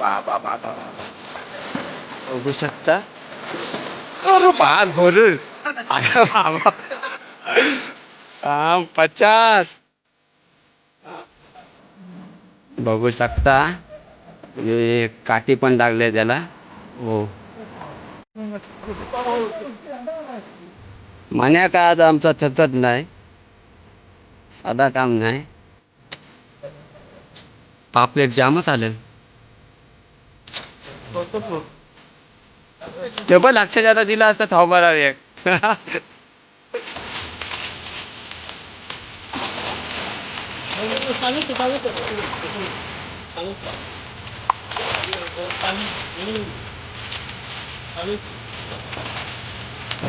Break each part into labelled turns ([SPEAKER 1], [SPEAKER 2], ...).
[SPEAKER 1] बाबा बाबा बघू शकता. अरे बा गोर अरे बाबा. हा पचास. बघू शकता. काठी पण लागले त्याला. हो. म्हण्या आता आमचा थकत नाही. साधा काम नाही. पापलेट जामच आले ते पण लक्ष आता दिला असता थांबा एक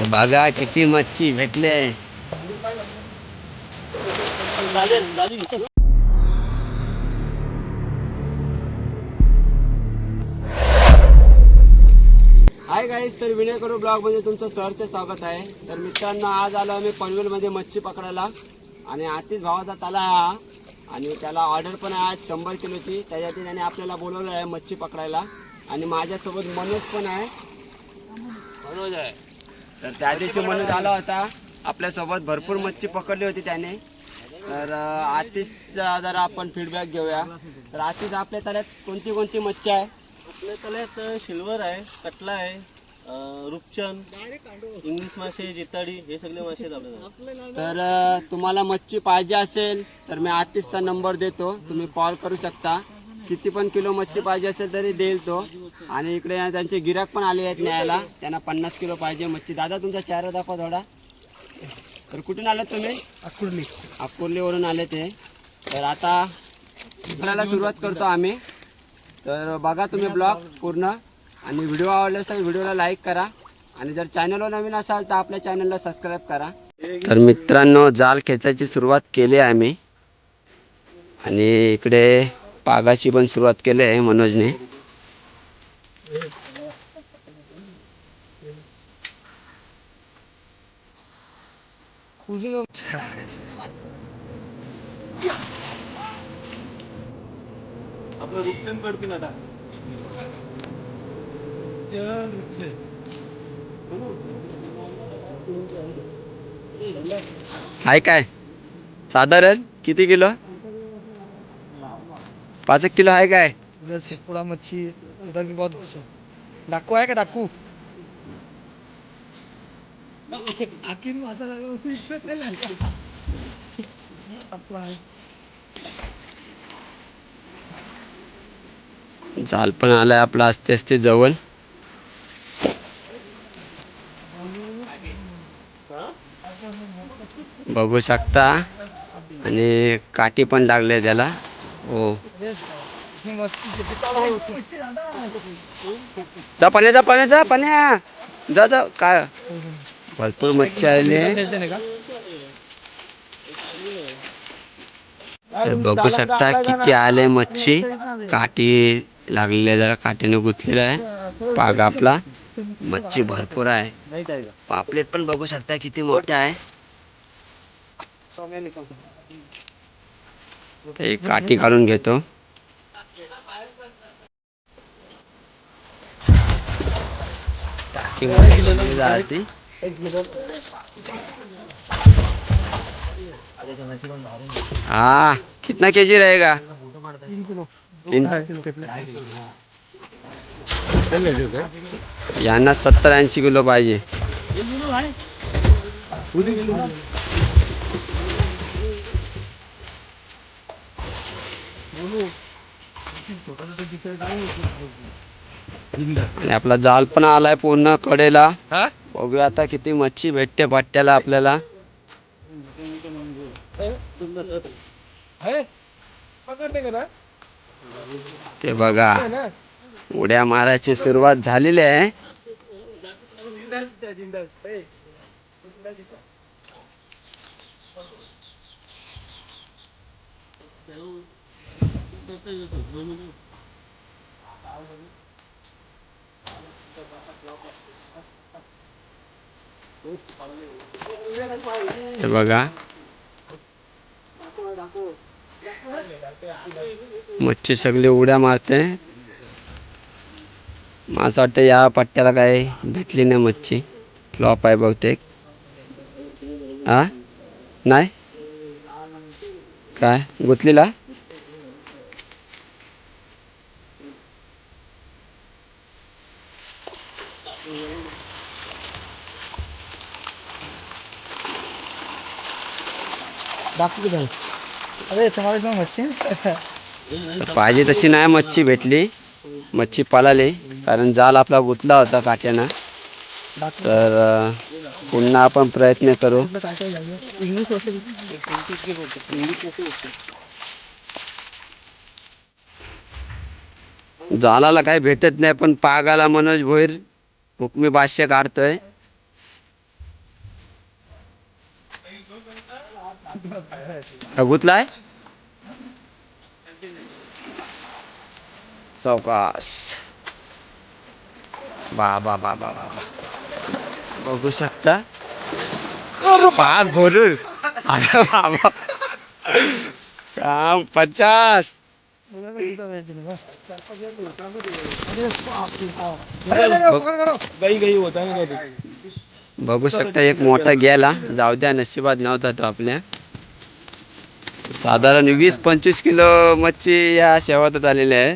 [SPEAKER 1] बघा किती मच्छी भेटले हाय गाईस तर विनय करू ब्लॉगमध्ये तुमचं सहर्ष स्वागत आहे. तर मित्रांनो आज आलो आम्ही पनवेलमध्ये मच्छी पकडायला. आणि आतिश भावाचा तला आहे हा. आणि त्याला ऑर्डर पण आहे आज शंभर किलोची. त्यासाठी त्याने आपल्याला बोलवलं आहे मच्छी पकडायला. आणि माझ्यासोबत मनोज पण आहे. मनोज आहे. तर त्या दिवशी मनोज आला होता. आपल्यासोबत भरपूर मच्छी पकडली होती त्याने. तर अं, आतिशचा जरा आपण फीडबॅक घेऊया. तर आतिश आपल्या तल्यात कोणती कोणती मच्छी आहे?
[SPEAKER 2] आपल्या तल्यात सिल्वर आहे कटला आहे अं, रूपचंद इंग्लिश मासे जिताडी हे सगळे मासे आहेत
[SPEAKER 1] तर अ, तुम्हाला मच्छी पाहिजे असेल तर मी आतिशचा नंबर देतो. तुम्ही कॉल करू शकता. किती पण किलो मच्छी पाहिजे असेल तरी देईल तो. आणि इकडे त्यांचे गिराक पण आले आहेत न्यायला. त्यांना पन्नास किलो पाहिजे मच्छी. दादा तुमचा चेहरा दाखवा थोडा. तर कुठून आलात तुम्ही?
[SPEAKER 2] अकुर्ली
[SPEAKER 1] अकोर्लीवरून आले ते. तर आता आपल्याला सुरुवात करतो आम्ही. तर बघा तुम्ही ब्लॉग पूर्ण. आणि व्हिडिओ आवडल्यास तर व्हिडिओला लाईक करा. आणि जर चॅनलवर नवीन असाल तर आपल्या चॅनलला सबस्क्राईब करा. तर मित्रांनो जाल खेचायची सुरुवात केली आहे आम्ही. आणि इकडे पागाची पण सुरुवात केली आहे मनोजने. आहे काय? साधारण किती किलो? पाच एक किलो आहे काय?
[SPEAKER 3] पूरा मच्छी उधर भी बहुत है डाकू है क्या डाकू? आखिर माझा आपला आहे
[SPEAKER 1] जाल पण आलाय आपला असते असते जवळ. बघू शकता. आणि काठी पण लागले त्याला. हो. जा पाण्या जा पाण्या जा पाण्या. जा जा. काय? भरपूर मच्छी आली तर बघू शकता किती आले मच्छी. काठी लागलेल्या जरा काठीने गुंतलेला आहे. पाग आपला. मच्छी भरपूर आहे.
[SPEAKER 2] का
[SPEAKER 1] पापलेट पण बघू शकता किती मोठे आहे. एक काठी काढून घेतो. हाँ कितना
[SPEAKER 3] के जी रहेगा?
[SPEAKER 1] यांना सत्तर ऐंशी किलो पाहिजे. आणि आपला जाल पण आलाय पूर्ण कडेला. बघूया आता किती मच्छी भेटते पट्ट्याला आपल्याला.
[SPEAKER 3] पकडते का ना?
[SPEAKER 1] ते बघा. उड्या मारायची सुरुवात झालेली आहे. बघा. मच्छी सगळी उड्या मारते. मला असं वाटतं या पट्ट्याला काय भेटली नाही मच्छी. फ्लॉप आहे बहुतेक. हा नाही? काय? गुतलीला?
[SPEAKER 3] दाखव की अरे तुम्हाला मच्छी?
[SPEAKER 1] पाहिजे तशी नाही मच्छी भेटली. मच्छी पळाली. कारण जाल आपला गुतला होता काट्यानं. तर अं, पुन्हा आपण प्रयत्न करू. जालाला काही भेटत नाही पण पागाला मनोज भोईर हुकमी भाष्य काढतोय. गुतलाय चौकास बा बा बा बघू शकता पाग भरू अरे बाबा काम पचास बघू शकता एक मोठा गेला जाऊ द्या नशिबात नव्हता तो आपल्या साधारण वीस पंचवीस किलो मच्छी या शेवातात आलेल्या आहे.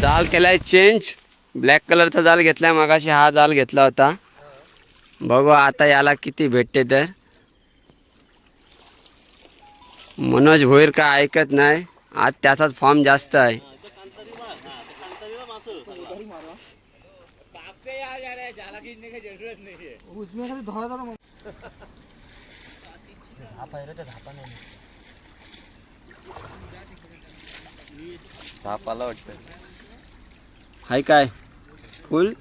[SPEAKER 1] जाल केलाय चेंज ब्लॅक कलरचा जाल घेतलाय मगाशी हा जाल घेतला होता. बघू आता याला किती भेटते तर. मनोज भोईर का ऐकत नाही. आज त्याचाच फॉर्म जास्त आहे.
[SPEAKER 3] उसमें खाली
[SPEAKER 1] हाय काय? फुल?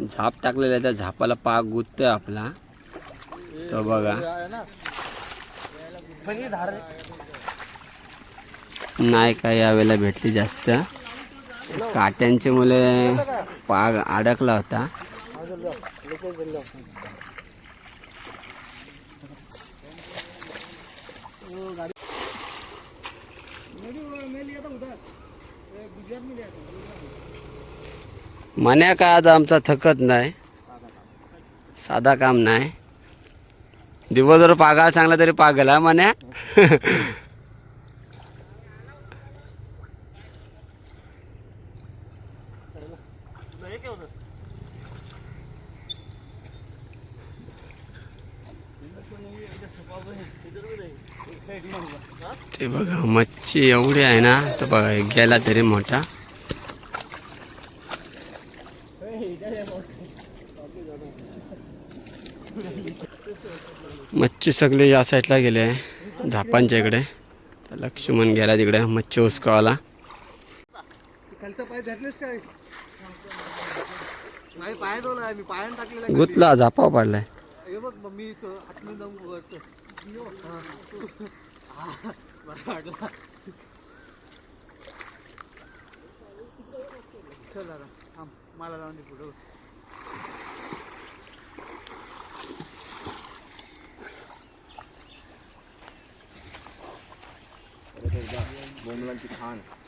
[SPEAKER 1] झाप टाकलेला आहे त्या झापाला पाक गुततोय आपला. तो बघा. नाही काय यावेळेला भेटली जास्त. काट्यांचे मुले पाग अडकला होता. मन्या काय आज आमचा थकत नाही? साधा काम नाही. दिवसभर पागायला चांगला तरी पागल हा म्हणे? ते बघा मच्छी एवढी आहे ना तर बघा गेला तरी मोठा. मच्छी सगळे या साईडला गेले आहे. झापांच्या इकडे. लक्ष्मण गेला तिकडे मच्छी उसकावाला
[SPEAKER 3] खालचा पाय धरलेस काय नाही पाय धुवला आहे मी पायानं टाकलेला
[SPEAKER 1] गुतला झापा पडलाय
[SPEAKER 3] हे बघ मग मी इथं आतमध्ये जाऊन वरचं. हा. बरं वाटलं. चल दादा थांब मला जाऊन दे पुढं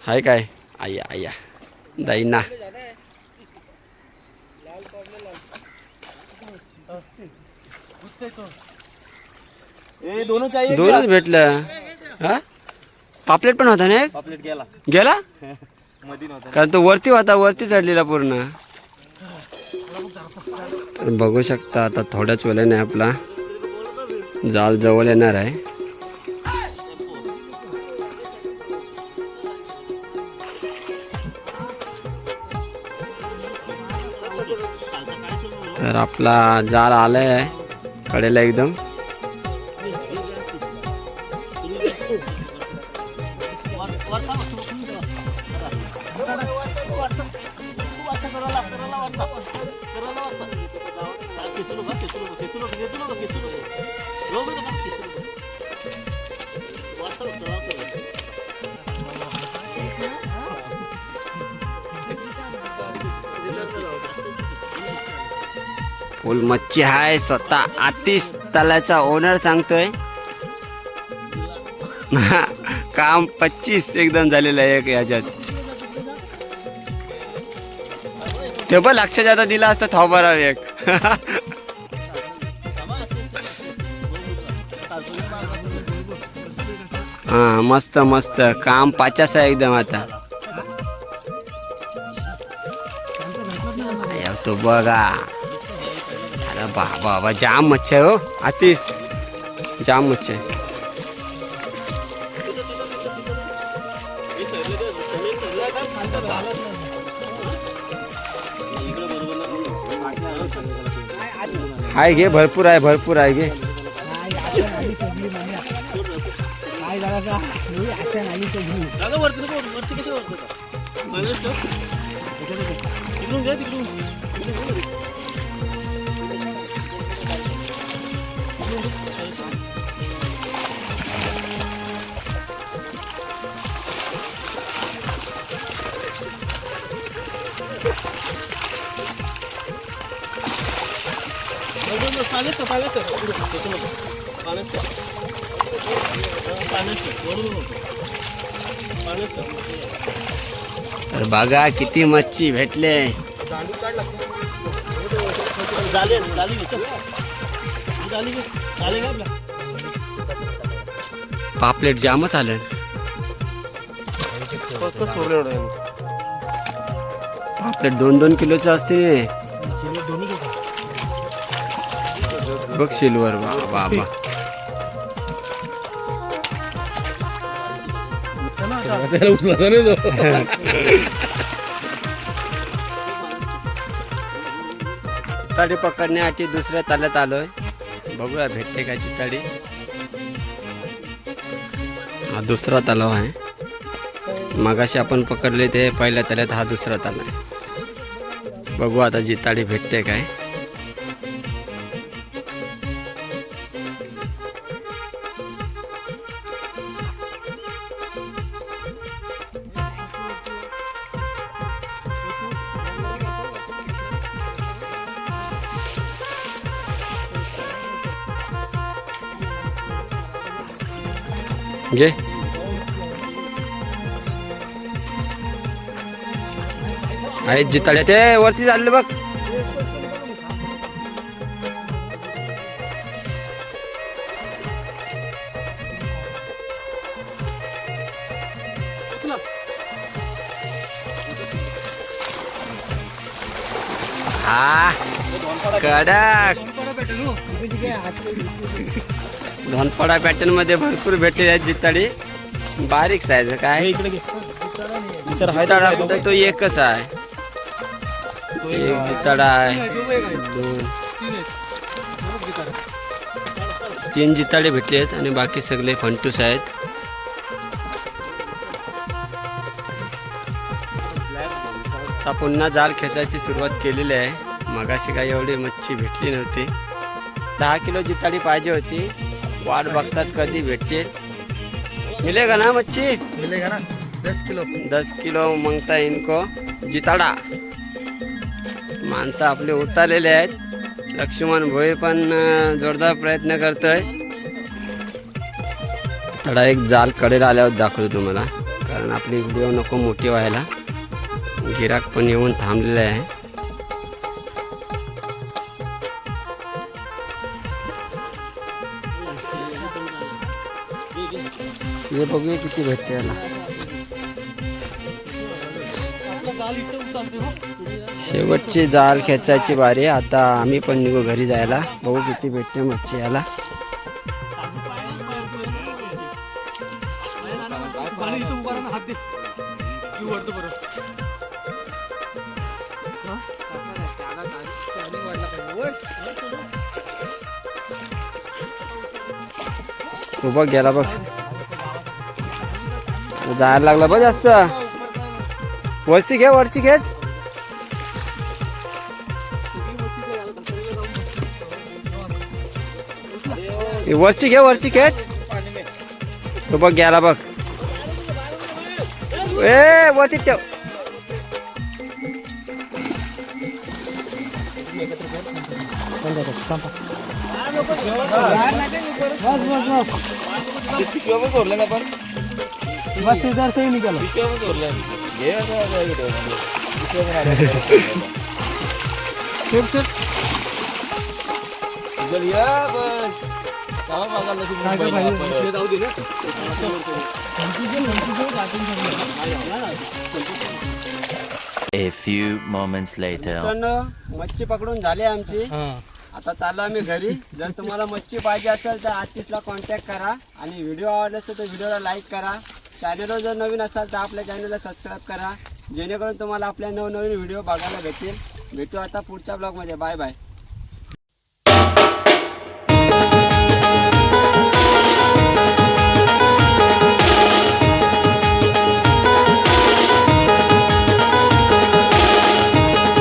[SPEAKER 1] हाय काय? आया आया.
[SPEAKER 2] दोनों चाहिए
[SPEAKER 1] दोनच भेटलं. हा? पापलेट पण होता ना?
[SPEAKER 2] पापलेट गेला.
[SPEAKER 1] गेला? कारण तो वरती होता वरती चढलेला पूर्ण. बघू शकता आता थोड्याच वेळाने आपला जाल जवळ येणार आहे. तर आपला जार आलाय आहे कडेला एकदम. फुल मच्छी आहे स्वतः आतिश तलाचा ओनर सांगतोय. काम पच्चीस एकदम झालेलं आहे एक ह्याच्यात ते पण लक्षात आता दिला असता थोबारा एक. हा मस्त मस्त. काम पाचाच आहे एकदम आता. तो बघा. बाबा बाबा जाम मच्छा आहे हो आतिश. जाम मच्छा आहे. हाय घे भरपूर आहे भरपूर आहे घे.
[SPEAKER 2] दादा पाण्यात पाण्यात पाण्यात पाण्यात
[SPEAKER 1] तर बघा किती मच्छी भेटले
[SPEAKER 2] झाले झाली.
[SPEAKER 1] पापलेट जामच आलं पापलेट दोन दोन किलोचं असते. बघ सिल्वर बाबा चिताडी पकडण्यासाठी दुसऱ्या ताल्यात आलोय. बघूया भेटते का चिताडी. हा दुसरा तलाव आहे. मगाशी आपण पकडले ते पहिल्या तल्यात हा दुसरा तलाव आहे. बघू आता जिताडी भेटते काय. घे आहे जिताड्या ते वरती चालले बघ हा कडक धनपडा पॅटर्नमध्ये भरपूर भेटले आहेत जिताडी. बारीक साईज काय? जिताडा तो एकच आहे. एक जिताडा आहे. दोन. तीन जिताडे भेटले आहेत आणि बाकी सगळे फंटूस आहेत. आता पुन्हा जाल खेचायची सुरुवात केलेली आहे. मगाशी काही एवढी मच्छी भेटली नव्हती. दहा किलो जिताडी पाहिजे होती. वाट बघतात कधी भेटते. मिलेगा ना मच्छी?
[SPEAKER 3] मिलेगा ना. दस किलो.
[SPEAKER 1] दस किलो मागता इनको. जिताडा. माणसं आपले उतारलेले आहेत. लक्ष्मण भोई पण जोरदार प्रयत्न करतोय. थोडा एक जाल कडेला आल्यावर दाखवतो तुम्हाला. कारण आपली व्हिडिओ नको मोठी व्हायला. गिराक पण येऊन थांबलेले आहे. हे बघूया किती भेटते याला. शेवटची जाल खेचायची बारी आता आम्ही पण निघू घरी जायला. बघू किती भेटते मच्छी याला. उभा गेला बघ. जायला लागला बघ जास्त. वरची घे वरची घेच वरची घे वरची खेच तो बघ गेला बघ. ए वरती ठेव.
[SPEAKER 3] बस बस बस. बस ते निघालं.
[SPEAKER 4] A few moments later.
[SPEAKER 1] मित्रांनो मच्छी पकडून झाली आमची.
[SPEAKER 3] हां.
[SPEAKER 1] आता चाललो आम्ही घरी. जर तुम्हाला मच्छी पाहिजे असेल तर आतिशला कॉन्टॅक्ट करा. आणि व्हिडिओ आवडला असेल तर व्हिडिओला लाईक करा. चॅनलवर जर नवीन असाल तर आपल्या चॅनलला सबस्क्राईब करा. जेणेकरून तुम्हाला आपल्या नवनवीन व्हिडिओ बघायला भेटेल भेटू आता पुढच्या ब्लॉगमध्ये बाय बाय